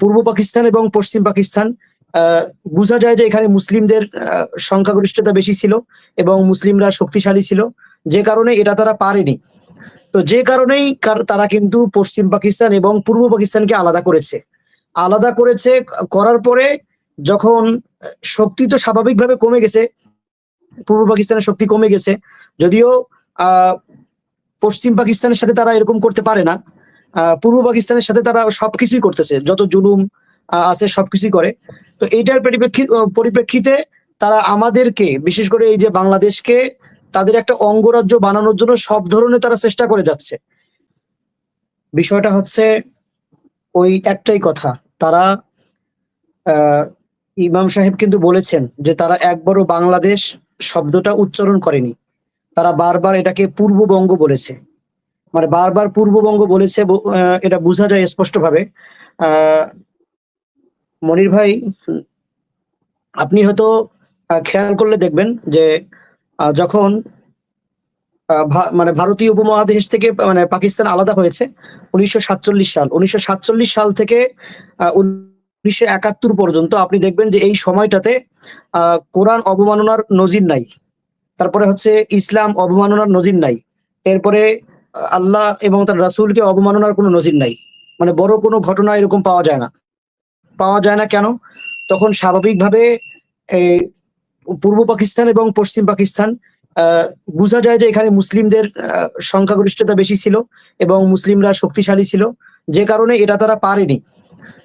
পূর্ব পাকিস্তান এবং পশ্চিম পাকিস্তান বোঝা যায় যে এখানে মুসলিমদের সংখ্যাগরিষ্ঠতা বেশি ছিল এবং মুসলিমরা শক্তিশালী ছিল। যে কারণে এটা তারা পারেনি। তো যে কারণেই কার- তারা কিন্তু পশ্চিম পাকিস্তান এবং পূর্ব পাকিস্তানকে আলাদা করেছে। আলাদা করেছে, করার পরে যখন শক্তি তো স্বাভাবিকভাবে কমে গেছে, পূর্ব পাকিস্তানের শক্তি কমে গেছে, যদিও পশ্চিম পাকিস্তানের সাথে তারা এরকম করতে পারে না। পূর্ব পাকিস্তানের সাথে তারা সবকিছুই করতেছে। যত জুলুম আছে সবকিছুই করে। তো এইটার পরিপ্রেক্ষিত পরিপ্রেক্ষিতে তারা আমাদেরকে, বিশেষ করে এই যে বাংলাদেশকে, তাদের একটা অঙ্গরাজ্য বানানোর জন্য সব ধরনের তারা চেষ্টা করে যাচ্ছে। বিষয়টা হচ্ছে ওই একটাই কথা। তারা ইমাম সাহেব কিন্তু বলেছেন যে তারা একবারও বাংলাদেশ শব্দটা উচ্চারণ করেনি। তারা বারবার এটাকে পূর্ববঙ্গ বলেছে। মানে বারবার পূর্ববঙ্গ বলেছে এটা বোঝা যায় স্পষ্টভাবে। মনির ভাই, আপনি হয়তো খেয়াল করলে দেখবেন যে যখন মানে ভারতীয় উপমহাদেশ থেকে মানে পাকিস্তান আলাদা হয়েছে, উনিশশো সাতচল্লিশ সাল। উনিশশো সাতচল্লিশ সাল থেকে উনিশশো একাত্তর পর্যন্ত আপনি দেখবেন যে এই সময়টাতে কোরআন অবমাননার নজির নাই। তারপরে হচ্ছে ইসলাম অবমাননার নজির নাই। এরপরে আল্লাহ এবং তার রাসূলকে অবমাননার কোনো নজির নাই। মানে বড় কোনো ঘটনা এরকম পাওয়া যায় না। পাওয়া যায় না কেন? তখন স্বাভাবিকভাবে পূর্ব পাকিস্তান এবং পশ্চিম পাকিস্তান আহ, বোঝা যায় যে এখানে মুসলিমদের সংখ্যাগরিষ্ঠতা বেশি ছিল এবং মুসলিমরা শক্তিশালী ছিল। যে কারণে এটা তারা পারেনি।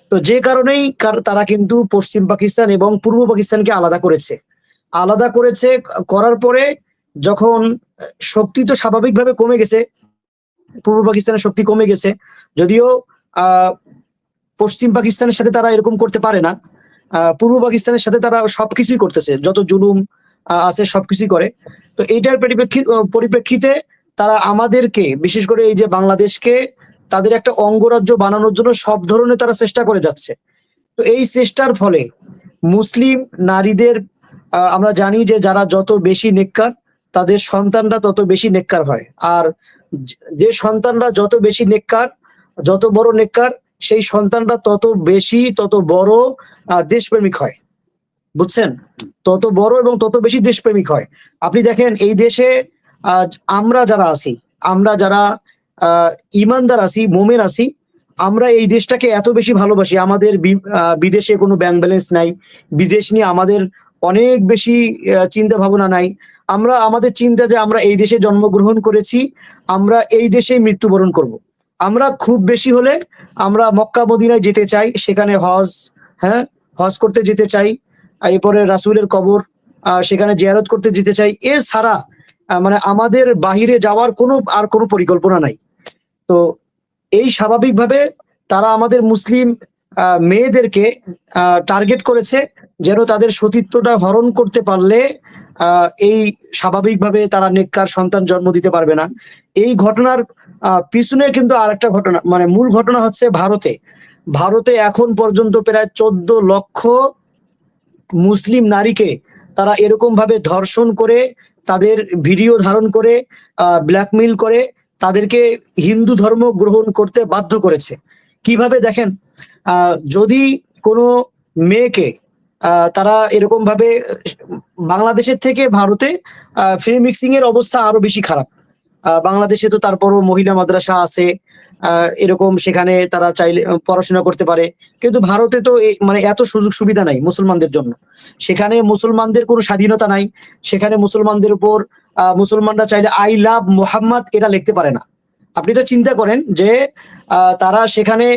তো যে কারণেই কার- তারা কিন্তু পশ্চিম পাকিস্তান এবং পূর্ব পাকিস্তানকে আলাদা করেছে। আলাদা করেছে করার পরে যখন শক্তি তো স্বাভাবিকভাবে কমে গেছে পূর্ব পাকিস্তানের শক্তি কমে গেছে। যদিও পশ্চিম পাকিস্তানের সাথে তারা এরকম করতে পারে না। পূর্ব পাকিস্তানের সাথে তারা সবকিছুই করতেছে। যত জুলুম আছে সবকিছুই করে। তো এইটার পরিপ্রেক্ষিত পরিপ্রেক্ষিতে তারা আমাদেরকে, বিশেষ করে এই যে বাংলাদেশকে, তাদের একটা অঙ্গরাজ্য বানানোর জন্য সব ধরনের তারা চেষ্টা করে যাচ্ছে। তো এই চেষ্টার ফলে মুসলিম নারীদের আমরা জানি যে যারা যত বেশি নেককার, তাদের সন্তানরা তত বেশি নেককার হয়। আর যে- সন্তানরা যত বেশি নেককার, যত বড় নেককার, সেই সন্তানরা তত বেশি, তত বড় দেশপ্রেমিক হয়। বুঝছেন? তত বড় এবং তত বেশি দেশপ্রেমিক হয়। আপনি দেখেন, এই দেশে আমরা যারা আছি, আমরা যারা ইমানদার আছি, মোমেন আছি, আমরা এই দেশটাকে এত বেশি ভালোবাসি। আমাদের বিদেশে কোনো ব্যাংক ব্যালেন্স নাই। বিদেশ নিয়ে আমাদের অনেক বেশি চিন্তা ভাবনা নাই। আমরা আমাদের চিন্তা যে আমরা এই দেশে জন্মগ্রহণ করেছি আমরা এই দেশেই মৃত্যুবরণ করব। আমরা খুব বেশি হলে আমরা মক্কা মদিনায় যেতে চাই সেখানে হজ হ্যাঁ হজ করতে যেতে চাই এরপরে রাসূলের কবর সেখানে জিয়ারত করতে যেতে চাই। এছাড়া আহ, মানে আমাদের বাহিরে যাওয়ার কোনো আর কোনো পরিকল্পনা নাই। তো এই স্বাভাবিকভাবে তারা আমাদের মুসলিম মেয়েদেরকে টার্গেট করেছে। যেন তাদের সতীত্বটা হরণ করতে পারলে এই স্বাভাবিকভাবে তারা নেককার সন্তান জন্ম দিতে পারবে না। এই ঘটনার পিছনে কিন্তু আরেকটা ঘটনা মানে মূল ঘটনা হচ্ছে ভারতে। ভারতে এখন পর্যন্ত প্রায় চোদ্দ লক্ষ মুসলিম নারীকে তারা এরকম ভাবে ধর্ষণ করে, তাদের ভিডিও ধারণ করে ব্ল্যাকমেইল করে, তাদেরকে হিন্দু ধর্ম গ্রহণ করতে বাধ্য করেছে। কীভাবে দেখেন যদি কোনো মেয়েকে তারা এরকম ভাবে বাংলাদেশের থেকে ভারতে ফ্রি মিক্সিং এর অবস্থা আরও বেশি খারাপ। বাংলাদেশে তো তারপরও মহিলা মাদ্রাসা আছে এরকম সেখানে তারা চাইলে, পড়াশোনা করতে পারে। কিন্তু ভারতে তো মানে এত সুযোগ সুবিধা নাই মুসলমানদের জন্য। সেখানে মুসলমানদের কোনো স্বাধীনতা নাই, সেখানে মুসলমানদের উপর মুসলমানরা চাইলে আই লাভ মোহাম্মদ এটা লিখতে পারে না। আপনি এটা চিন্তা করেন যে তারা সেখানে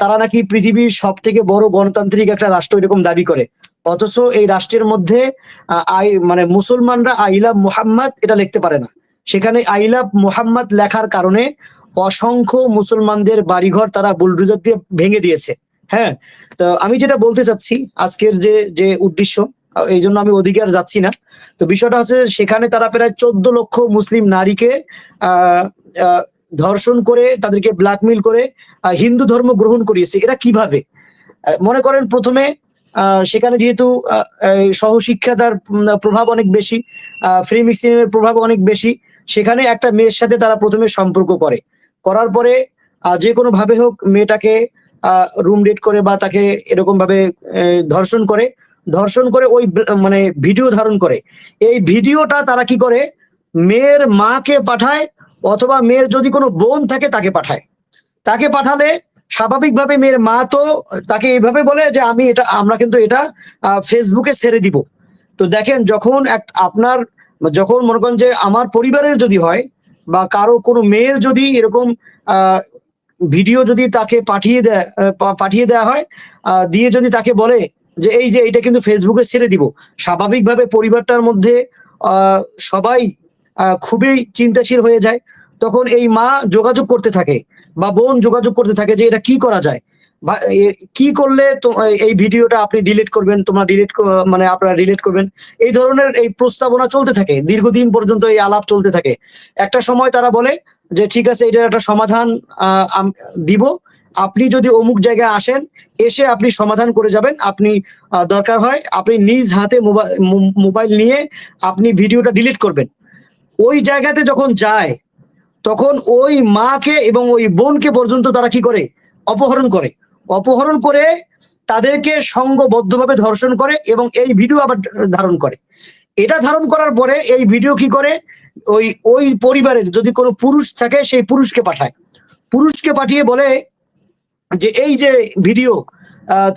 তারা নাকি পৃথিবীর সব থেকে বড় গণতান্ত্রিক একটা রাষ্ট্র এরকম দাবি করে। অথচ এই রাষ্ট্রের মধ্যে আই মানে মুসলমানরা আই লাভ মোহাম্মদ এটা লিখতে পারে না। সেখানে আই লাভ মোহাম্মদ লেখার কারণে অসংখ্য মুসলমানদের বাড়িঘর তারা বুলডুজার দিয়ে ভেঙে দিয়েছে। হ্যাঁ তো আমি যেটা বলতে চাচ্ছি আজকের যে যে উদ্দেশ্য এই জন্য আমি অধিকার যাচ্ছি না। তো বিষয়টা হচ্ছে সেখানে তারা প্রায় চোদ্দ লক্ষ মুসলিম নারীকে আহ, ধর্ষণ করে তাদেরকে ব্ল্যাকমেইল করে হিন্দু ধর্ম গ্রহণ করিয়েছে এটা কীভাবে? মনে করেন প্রথমে সেখানে যেহেতু সহশিক্ষাতার প্রভাব অনেক বেশি ফ্রি মিক্সিং এর প্রভাব অনেক বেশি, সেখানে একটা মেয়ের সাথে তারা প্রথমে সম্পর্ক করে। করার পরে যে কোনো ভাবে হোক মেয়েটাকে রুম ডেট করে বা তাকে এরকম ভাবে ধর্ষণ করে ধর্ষণ করে ওই মানে ভিডিও ধারণ করে। এই ভিডিওটা তারা কি করে? মেয়ের মাকে পাঠায় অথবা মেয়ের যদি কোনো বোন থাকে তাকে পাঠায়। তাকে পাঠালে স্বাভাবিকভাবে মেয়ের মা তো তাকে এইভাবে বলে যে আমি এটা, আমরা কিন্তু এটা ফেসবুকে ছেড়ে দিব। তো দেখেন যখন এক, আপনার, যখন মনে করেন যে আমার পরিবারের যদি হয় বা কারও কোনো মেয়ের যদি এরকম ভিডিও যদি তাকে পাঠিয়ে দেয় পাঠিয়ে দেওয়া হয় দিয়ে যদি তাকে বলে যে এই যে এটা কিন্তু ফেসবুকে ছেড়ে দিব, স্বাভাবিকভাবে পরিবারটার মধ্যে সবাই খুবই চিন্তাশীল হয়ে যায়। তখন এই মা যোগাযোগ করতে থাকে বা বোন যোগাযোগ করতে থাকে যে এটা কি করা যায়? কি করলে এই ভিডিওটা আপনি ডিলিট করবেন, তোমরা ডিলিট মানে আপনারা ডিলিট করবেন। এই ধরনের এই প্রস্তাবনা চলতে থাকে, দীর্ঘদিন পর্যন্ত এই আলাপ চলতে থাকে। একটা সময় তারা বলে যে, ঠিক আছে, এটার একটা সমাধান দিব। আপনি যদি অমুক জায়গায় আসেন, এসে আপনি সমাধান করে যাবেন। আপনি দরকার হয়, আপনি নিজ হাতে মোবাইল নিয়ে আপনি ভিডিওটা ডিলিট করবেন। ওই জায়গাতে যখন যায়, তখন ওই মাকে এবং ওই বোনকে পর্যন্ত তারা কি করে? অপহরণ করে। অপহরণ করে তাদেরকে সঙ্গবদ্ধভাবে ধর্ষণ করে এবং এই ভিডিও আবার ধারণ করে। এটা ধারণ করার পরে এই ভিডিও কি করে? ওই ওই পরিবারের যদি কোনো পুরুষ থাকে, সেই পুরুষকে পাঠায়। পুরুষকে পাঠিয়ে বলে যে, এই যে ভিডিও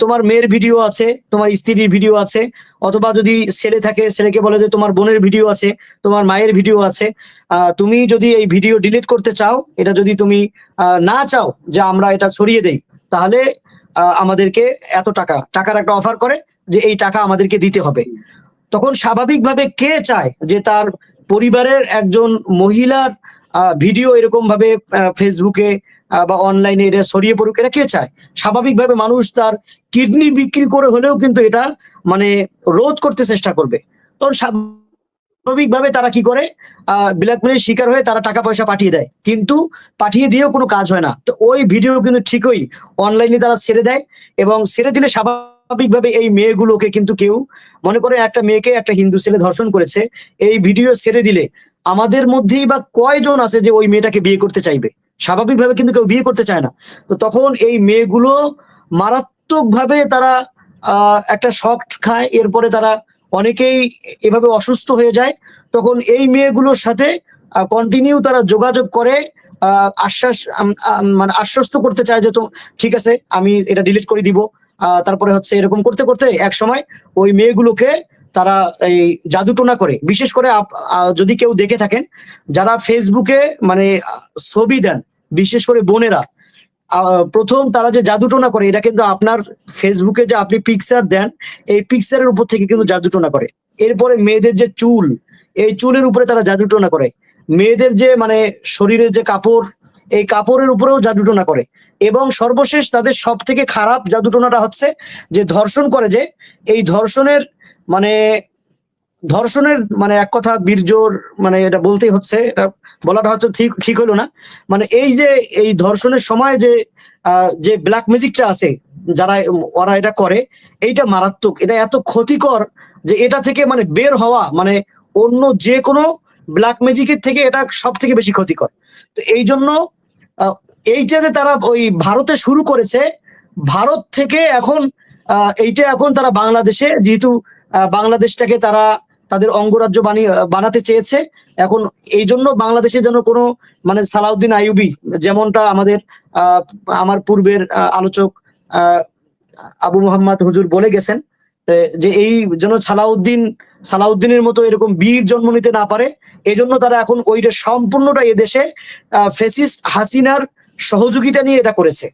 তোমার মেয়ের ভিডিও আছে, তোমার স্ত্রীর ভিডিও আছে, অথবা যদি ছেলে থাকে, ছেলেকে বলে যে তোমার বোনের ভিডিও আছে, তোমার মায়ের ভিডিও আছে তুমি যদি এই ভিডিও ডিলিট করতে চাও, এটা যদি তুমি না চাও যে আমরা এটা ছড়িয়ে দেই, তাহলে আমাদেরকে এত টাকা, টাকার একটা অফার করে যে এই টাকা আমাদেরকে দিতে হবে। তখন স্বাভাবিকভাবে কে চায় যে তার পরিবারের একজন মহিলার ভিডিও এরকম ভাবে ফেসবুকে বা অনলাইনে এটা ছড়িয়ে পড়ুক, এটা কে চায়? স্বাভাবিকভাবে মানুষ তার কিডনি বিক্রি করে হলেও কিন্তু এটা মানে রোধ করতে চেষ্টা করবে। তখন স্বাভাবিকভাবে তারা কি করে? ব্ল্যাকমেলের শিকার হয়ে তারা টাকা পয়সা পাঠিয়ে দেয়। কিন্তু পাঠিয়ে দিয়েও কোনো কাজ হয় না। তো ওই ভিডিও কিন্তু ঠিকই অনলাইনে তারা ছেড়ে দেয় এবং ছেড়ে দিলে স্বাভাবিকভাবে এই মেয়েগুলোকে কিন্তু কেউ মনে করে একটা মেয়েকে একটা হিন্দু ছেলে ধর্ষণ করেছে, এই ভিডিও ছেড়ে দিলে আমাদের মধ্যেই বা কয়জন আছে যে ওই মেয়েটাকে বিয়ে করতে চাইবে? স্বাভাবিকভাবে কিন্তু কেউ বিয়ে করতে চায় না। তো তখন এই মেয়েগুলো মারাত্মকভাবে তারা একটা শক খায়, এরপরে তারা অনেকেই এভাবে অসুস্থ হয়ে যায়। তখন এই মেয়েগুলোর সাথে কন্টিনিউ তারা যোগাযোগ করে আশ্বাস মানে আশ্বস্ত করতে চায় যে তো ঠিক আছে, আমি এটা ডিলিট করে দিব। তারপরে হচ্ছে এরকম করতে করতে এক সময় ওই মেয়েগুলোকে তারা এই জাদুটোনা করে। বিশেষ করে যদি কেউ দেখে থাকেন, যারা ফেসবুকে মানে ছবি দেন, বিশেষ করে বোনেরা প্রথম তারা যে জাদুটোনা করে, এটা কিন্তু আপনার ফেসবুকে যে আপনি পিকচার দেন, এই পিকচারের উপর থেকে কিন্তু জাদুটোনা করে। এরপরে মেয়েদের যে চুল, এই চুলের উপরে তারা জাদুটোনা করে। মেয়েদের যে মানে শরীরের যে কাপড়, এই কাপড়ের উপরেও জাদুটোনা করে। এবং সর্বশেষ তাদের সব থেকে খারাপ জাদুটোনাটা হচ্ছে যে ধর্ষণ করে যে, এই ধর্ষণের মানে ধর্ষণের মানে এক কথা বীর্যর মানে এটা বলতেই হচ্ছে এটা বলাটা হচ্ছে ঠিক ঠিক হলো না। মানে এই যে এই ধর্ষণের সময় যে যে ব্ল্যাক মিউজিকটা আছে যারা ওরা এটা করে এইটা মারাত্মক এটা এত ক্ষতিকর যে এটা থেকে মানে বের হওয়া মানে অন্য যে কোনো ব্ল্যাক ম্যাজিকের থেকে এটা সব থেকে বেশি ক্ষতিকর। তো এই জন্য আহ, এইটাতে তারা ওই ভারতে শুরু করেছে ভারত থেকে এখন এইটা এখন তারা বাংলাদেশে যেহেতু বাংলাদেশটাকে তারা তাদের অঙ্গরাজ্য বানিয়ে বানাতে চেয়েছে। এখন এই জন্য বাংলাদেশে যেন কোনো মানে সালাউদ্দিন আইয়ুবি যেমনটা আমাদের আমার পূর্বের আলোচক আবু মোহাম্মদ হুজুর বলে গেছেন যে এই যেন সালাউদ্দিন, সালাউদ্দিনের মতো এরকম বীর জন্ম নিতে না পারে এই জন্য তারা এখন ওইটা সম্পূর্ণটা এদেশে ফেসিস হাসিনার সহযোগিতা নিয়ে এটা করেছে।